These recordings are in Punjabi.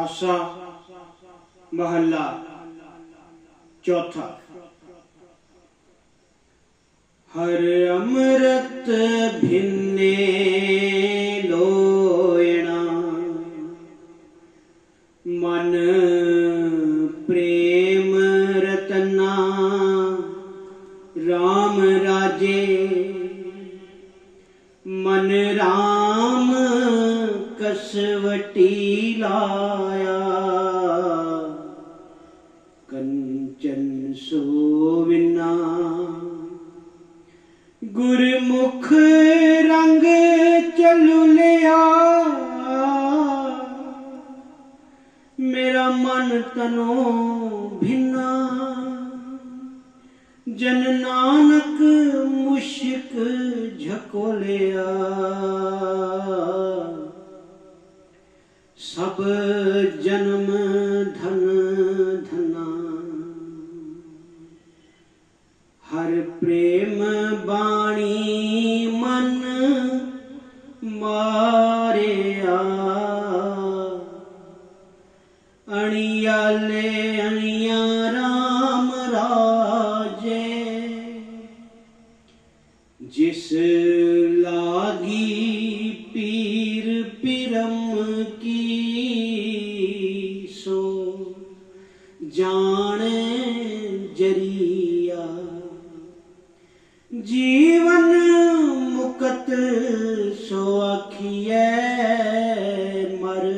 ਆਸਾ ਮਹੱਲਾ ਚੌਥਾ। ਹਰ ਅੰਮ੍ਰਿਤ ਭਿੰਨੇ ਲੋਇਣਾ ਮਨ ਪ੍ਰੇਮ ਰਤਨਾ RAM ਰਾਜੇ ਮਨ RAM ਕਸਵਟੀ ਲਾਇਆ। ਕੰਚਨ ਸੋਵਿਨਾ ਗੁਰਮੁਖ ਰੰਗ ਚਲੁ ਲਿਆ। ਮੇਰਾ ਮਨ ਤਨੋ ਭਿੰਨਾ। ਜਨ ਨਾਨਕ ਮੁਸ਼ਕ ਝਕੋ ਲਿਆ। ਸਭ ਜਨਮ ਧਨ ਧਨਾ। ਹਰ ਪ੍ਰੇਮ ਬਾਣੀ ਮਨ ਮਾਰਿਆ। ਅਣਿਆਲੇ ਅਣਿਆ ਰਾਮ ਰਾਜੇ। ਜਿਸ ਜਾਣੇ ਜਰੀਆ। ਜੀਵਨ ਮੁਕਤ ਸੋ ਆਖੀਐ ਮਰ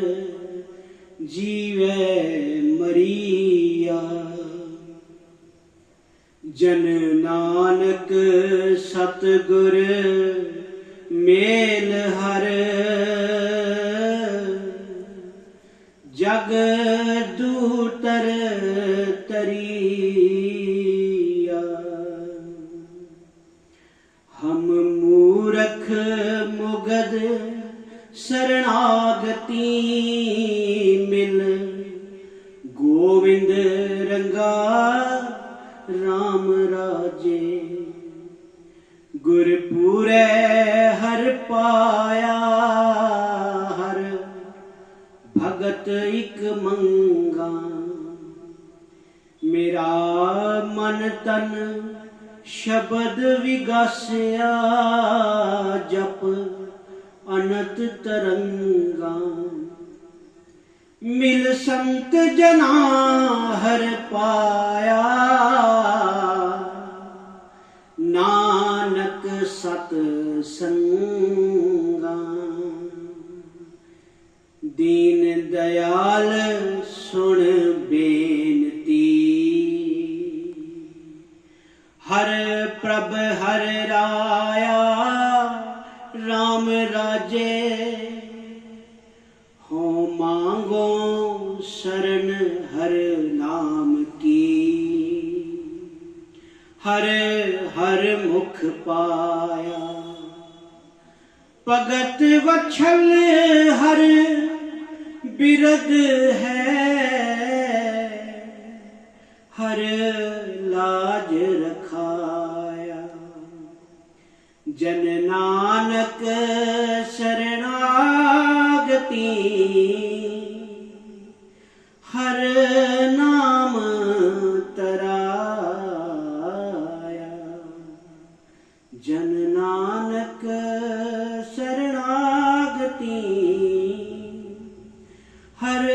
ਜੀਵੈ ਮਰੀਆ। ਜਨ ਨਾਨਕ ਸਤਗੁਰ ਮੇਲ ਹਰ ਸਰਣਾਗਤੀ ਮਿਲ। ਗੋਵਿੰਦ ਰੰਗਾ RAM ਰਾਜੇ। ਗੁਰਪੂਰੈ ਹਰ ਪਾਇਆ, ਹਰ ਭਗਤ ਇਕ ਮੰਗਾ। ਮੇਰਾ ਮਨ ਤਨ ਸ਼ਬਦ ਵਿਗਾਸਿਆ, ਜਪ ਅਨੰਤ ਤਰੰਗਾ। ਮਿਲ ਸੰਤ ਜਨਾ ਹਰ ਪਾਇਆ। ਨਾਨਕ ਸਤ ਸੰਗਾ। ਦੀਨ ਦਇਆਲ ਸੁਣ ਬੇਨਤੀ। ਹਰ ਪ੍ਰਭ ਹਰ ਰਾਇਆ। RAM ਰਾਜੇ ਹੋ ਮੰਗੋ ਸ਼ਰਨ ਹਰ ਨਾਮ ਕੀ। ਹਰ ਹਰ ਮੁਖ ਪਾਇਆ। ਭਗਤ ਵਛਲ ਹਰ ਬਿਰਦ ਹੈ। ਹਰ ਜਨ ਨਾਨਕ ਸ਼ਰਣਾਗਤੀ। ਹਰ ਨਾਮ ਤਰਾਇਆ। ਜਨ ਨਾਨਕ ਸ਼ਰਣਾਗਤੀ। ਹਰ